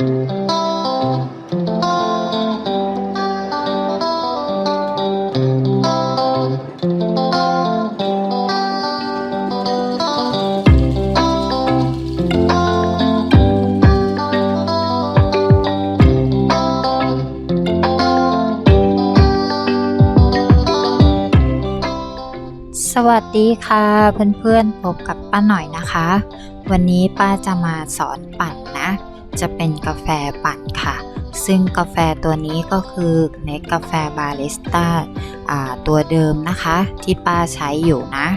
สวัสดีค่ะเพื่อนๆพบกับป้าหน่อยนะคะ วันนี้ป้าจะมาสอนปั่นนะ จะเป็นกาแฟปั่นค่ะ ซึ่งกาแฟตัวนี้ก็คือเนกาแฟบาริสต้าตัวเดิมนะคะ ที่ป้าใช้อยู่นะ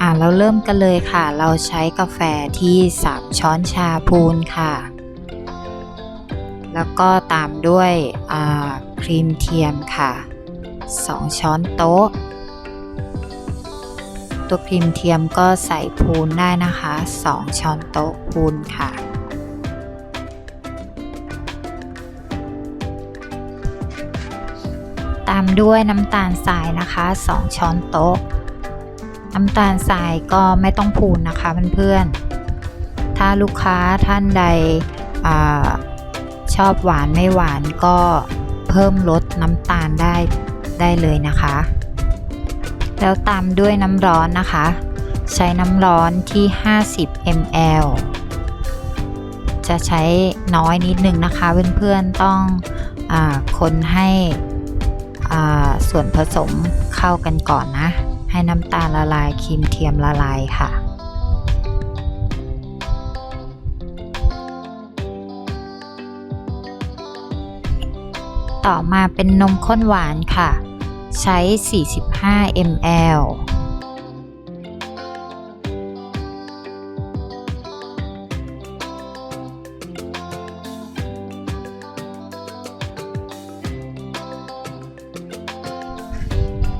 อ่าเราเริ่มกันเลยค่ะ เราใช้กาแฟที่ 3 ช้อนชาพูนค่ะ แล้วก็ตามด้วยครีมเทียมค่ะ 2 ช้อนโต๊ะ ตัวครีมเทียมก็ใส่พูนได้นะคะ 2 ช้อนโต๊ะพูนค่ะ ตามด้วยน้ำตาลทรายนะคะ 2 ช้อนโต๊ะ น้ำตาลทรายก็ไม่ต้องพูนนะคะเพื่อนๆ ถ้าลูกค้าท่านใดอชอบหวานไม่หวานก็เพิ่มลดน้ำตาลได้ได้เลยนะคะ แล้วตามด้วยน้ำร้อนนะคะ ใช้น้ำร้อนที่ 50 ml จะใช้น้อยนิดนึงนะคะเพื่อนๆต้องอคนให้ ส่วนผสมเข้ากันก่อนนะ ให้น้ำตาลละลายครีมเทียมละลายค่ะต่อมาเป็นนมข้นหวานค่ะ ใช้ 45 ml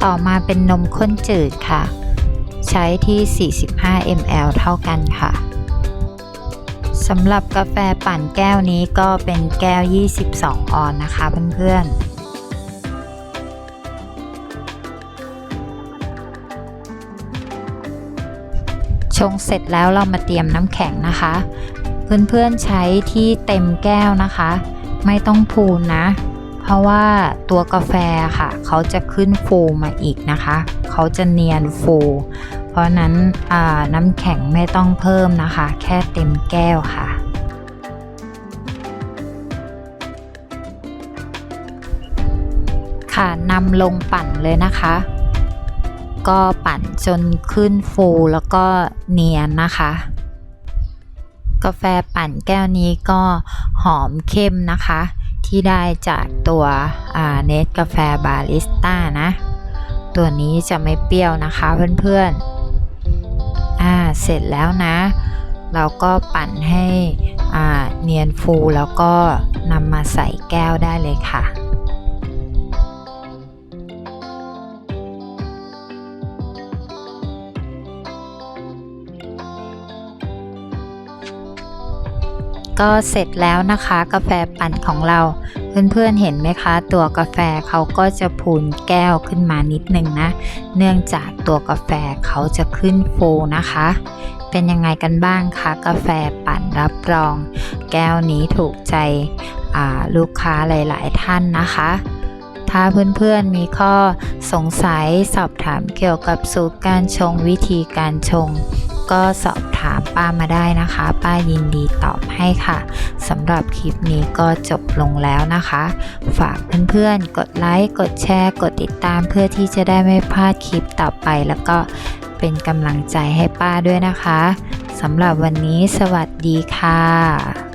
ต่อมาเป็นนมข้นจืดค่ะ ใช้ที่ 45 ml เท่ากันค่ะสำหรับกาแฟปั่นแก้วนี้ก็เป็นแก้ว 22 ออนนะคะเพื่อนๆชงเสร็จแล้วเรามาเตรียมน้ำแข็งนะคะ เพื่อนๆใช้ที่เต็มแก้วนะคะ ไม่ต้องพูนนะ เพราะว่าตัวกาแฟค่ะ เขาจะขึ้นฟูมาอีกนะคะ เขาจะเนียนฟู เพราะนั้นน้ำแข็งไม่ต้องเพิ่มนะคะ แค่เต็มแก้วค่ะค่ะนำลงปั่นเลยนะคะ ก็ปั่นจนขึ้นฟูแล้วก็เนียนนะคะ กาแฟปั่นแก้วนี้ก็หอมเข้มนะคะ ที่ได้จากตัวเนสกาแฟบาริสต้านะ ตัวนี้จะไม่เปรี้ยวนะคะเพื่อนๆอ่าเสร็จแล้วนะ เราก็ปั่นให้เนียนฟูแล้วก็นำมาใส่แก้วได้เลยค่ะ ก็เสร็จแล้วนะคะกาแฟปั่นของเรา เพื่อนๆเห็นไหมคะ ตัวกาแฟเขาก็จะพูนแก้วขึ้นมานิดนึงนะ เนื่องจากตัวกาแฟเขาจะขึ้นฟูนะคะ เป็นยังไงกันบ้างคะกาแฟปั่นรับรอง แก้วนี้ถูกใจลูกค้าหลาย ๆ ท่านนะคะถ้าเพื่อนๆมีข้อสงสัยสอบถามเกี่ยวกับสูตรการชงวิธีการชง ก็สอบถามป้ามาได้นะคะ ป้ายินดีตอบให้ค่ะสำหรับคลิปนี้ก็จบลงแล้วนะคะ ฝากเพื่อนๆ กดไลค์ กดแชร์ กดติดตามเพื่อที่จะได้ไม่พลาดคลิปต่อไป แล้วก็เป็นกำลังใจให้ป้าด้วยนะคะสำหรับวันนี้สวัสดีค่ะ